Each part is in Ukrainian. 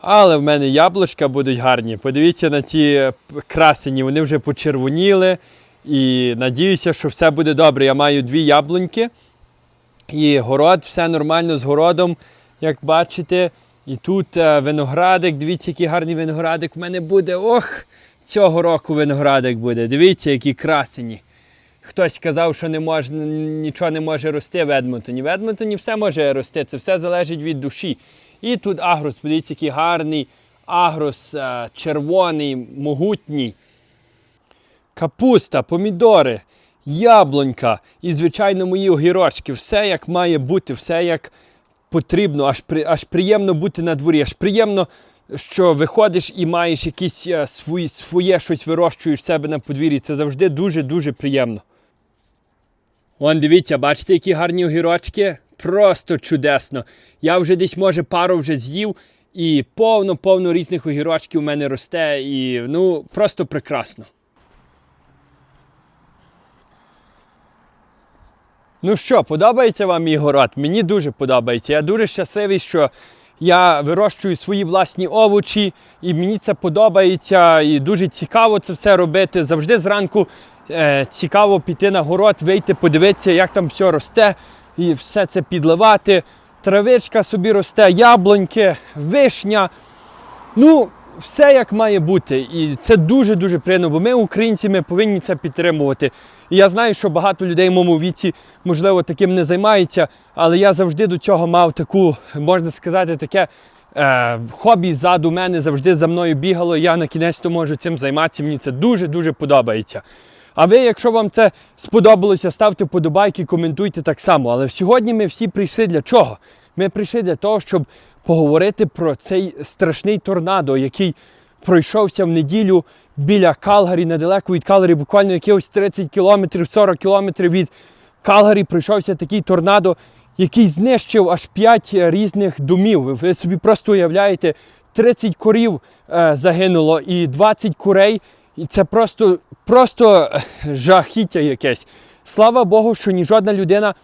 Але в мене яблучка будуть гарні. Подивіться на ті красені, вони вже почервоніли. І надіюся, що все буде добре. Я маю дві яблуньки. І город, все нормально з городом, як бачите. І тут е, виноградик, дивіться, який гарний виноградик в мене буде. Ох, цього року виноградик буде. Дивіться, які красені. Хтось сказав, що не може, нічого не може рости в Едмонтоні. В Едмонтоні все може рости, це все залежить від душі. І тут агрос, подивіться, який гарний агрос, е, червоний, могутній. Капуста, помідори, яблунька і, звичайно, мої огірочки. Все як має бути, все як потрібно, аж, при, аж приємно бути на дворі, аж приємно, що виходиш і маєш якісь е, свої, своє щось вирощуєш в себе на подвір'ї. Це завжди дуже-дуже приємно. Вон, дивіться, бачите, які гарні огірочки? Просто чудесно. Я вже десь, може, пару вже з'їв, і повно-повно різних огірочків у мене росте, і ну, просто прекрасно. Ну що, подобається вам мій город? Мені дуже подобається. Я дуже щасливий, що я вирощую свої власні овочі, і мені це подобається, і дуже цікаво це все робити. Завжди зранку е, цікаво піти на город, вийти, подивитися, як там все росте, і все це підливати. Травичка собі росте, яблуньки, вишня. Ну, все як має бути. І це дуже-дуже приємно, бо ми, українці, ми повинні це підтримувати. І я знаю, що багато людей в моєму віці, можливо, таким не займаються, але я завжди до цього мав таку, можна сказати, таке е, хобі ззаду мене завжди за мною бігало. Я на кінець то можу цим займатися. Мені це дуже-дуже подобається. А ви, якщо вам це сподобалося, ставте вподобайки, коментуйте так само. Але сьогодні ми всі прийшли для чого? Ми прийшли для того, щоб поговорити про цей страшний торнадо, який пройшовся в неділю біля Калгарі, недалеко від Калгарі, буквально якихось 30 кілометрів, 40 кілометрів від Калгарі пройшовся такий торнадо, який знищив аж 5 різних домів. Ви собі просто уявляєте, 30 корів е, загинуло і 20 курей. І це просто, просто жахіття якесь. Слава Богу, що ні жодна людина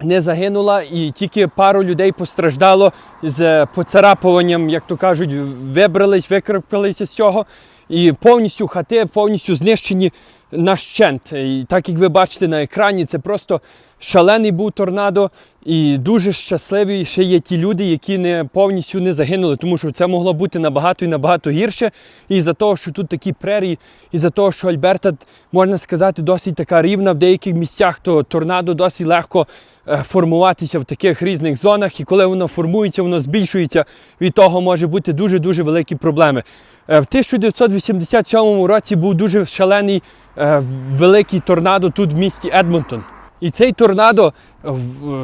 не загинула, і тільки пару людей постраждало з поцарапуванням, як то кажуть, вибрались, викрепкалися з цього. І повністю хати повністю знищені нащент. І так як ви бачите на екрані, це просто шалений був торнадо. І дуже щасливі ще є ті люди, які не повністю не загинули, тому що це могло бути набагато і набагато гірше. І за того, що тут такі прерії, і за того, що Альберта, можна сказати, досить така рівна в деяких місцях, то торнадо досить легко е, формуватися в таких різних зонах. І коли воно формується, воно збільшується, від того може бути дуже-дуже великі проблеми. Е, В 1987 році був дуже шалений е, великий торнадо тут в місті Едмонтон. І цей торнадо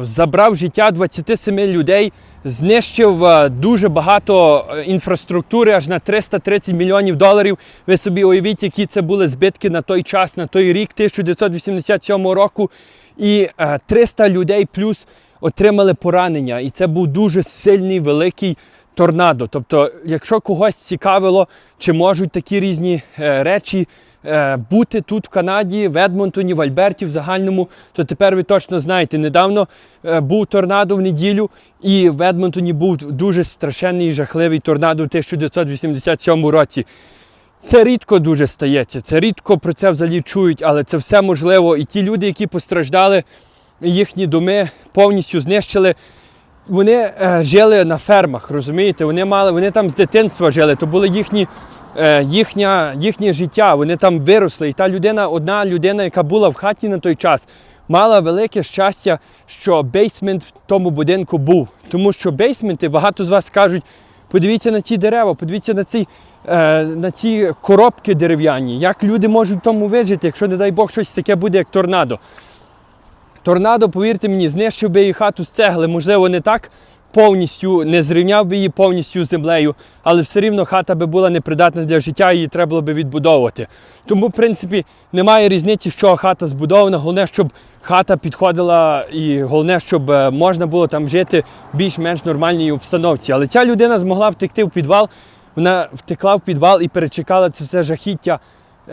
забрав життя 27 людей, знищив е, дуже багато е, інфраструктури, аж на 330 мільйонів доларів. Ви собі уявіть, які це були збитки на той час, на той рік, 1987 року. І е, 300 людей плюс отримали поранення. І це був дуже сильний великий торнадо. Тобто, якщо когось цікавило, чи можуть такі різні е, речі е, бути тут в Канаді, в Едмонтоні, в Альберті, в загальному, то тепер ви точно знаєте. Недавно е, був торнадо в неділю, і в Едмонтоні був дуже страшенний і жахливий торнадо в 1987 році. Це рідко дуже стається, це рідко про це взагалі чують, але це все можливо. І ті люди, які постраждали, їхні доми повністю знищили. Вони е, жили на фермах, розумієте? Вони мали, вони там з дитинства жили, то було їхні, е, їхня, їхнє життя, вони там виросли. І та людина, одна людина, яка була в хаті на той час, мала велике щастя, що бейсмент в тому будинку був. Тому що бейсменти, багато з вас кажуть, подивіться на ці дерева, подивіться на ці, е, на ці коробки дерев'яні. Як люди можуть в тому вижити, якщо, не дай Бог, щось таке буде, як торнадо. Торнадо, повірте мені, знищив би її хату з цегли, можливо, не так повністю, не зрівняв би її повністю з землею, але все рівно хата би була непридатна для життя, її треба було би відбудовувати. Тому, в принципі, немає різниці, з чого хата збудована. Головне, щоб хата підходила, і головне, щоб е, можна було там жити в більш-менш нормальній обстановці. Але ця людина змогла втекти в підвал, вона втекла в підвал і перечекала це все жахіття.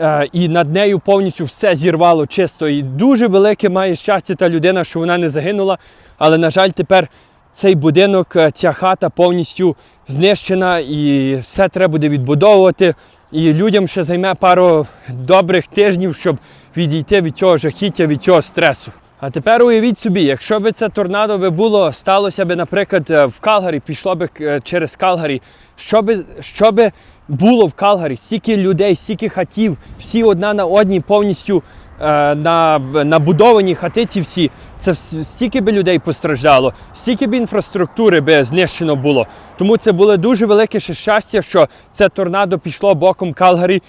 Е, і над нею повністю все зірвало чисто. І дуже велике має щастя та людина, що вона не загинула. Але, на жаль, тепер цей будинок, е, ця хата повністю знищена і все треба буде відбудовувати. І людям ще займе пару добрих тижнів, щоб відійти від цього жахіття, від цього стресу. А тепер уявіть собі, якщо б це торнадо би було, сталося б, наприклад, е, в Калгарі, пішло б через Калгарі, що би, що би було в Калгарі? Стільки людей, стільки хатів, всі одна на одній повністю е, на, набудовані хати всі, це стільки би людей постраждало, стільки б інфраструктури би знищено було. Тому це було дуже велике щастя, що це торнадо пішло боком Калгарі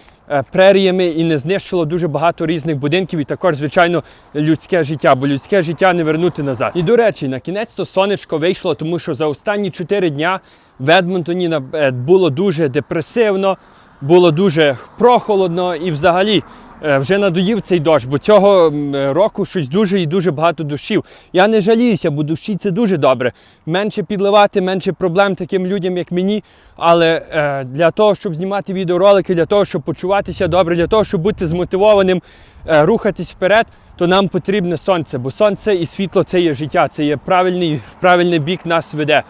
преріями і не знищило дуже багато різних будинків, і також, звичайно, людське життя, бо людське життя не вернути назад. І до речі, на кінець то сонечко вийшло, тому що за останні 4 дня в Едмонтоні е, було дуже депресивно, було дуже прохолодно і взагалі. Е, Вже надоїв цей дощ, бо цього е, року щось дуже і дуже багато дощів. Я не жаліюся, бо дощі це дуже добре. Менше підливати, менше проблем таким людям, як мені. Але е, для того, щоб знімати відеоролики, для того, щоб почуватися добре, для того, щоб бути змотивованим, е, рухатись вперед, то нам потрібне сонце, бо сонце і світло це є життя, це є правильний, в правильний бік нас веде.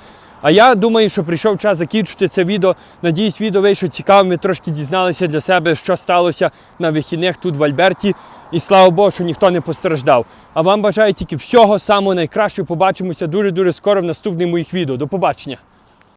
А я думаю, що прийшов час закінчити це відео. Надіюсь, відео вийшло цікавим. Ми трошки дізналися для себе, що сталося на вихідних тут в Альберті. І слава Богу, що ніхто не постраждав. А вам бажаю тільки всього самого найкращого. Побачимося дуже дуже скоро в наступних моїх відео. До побачення.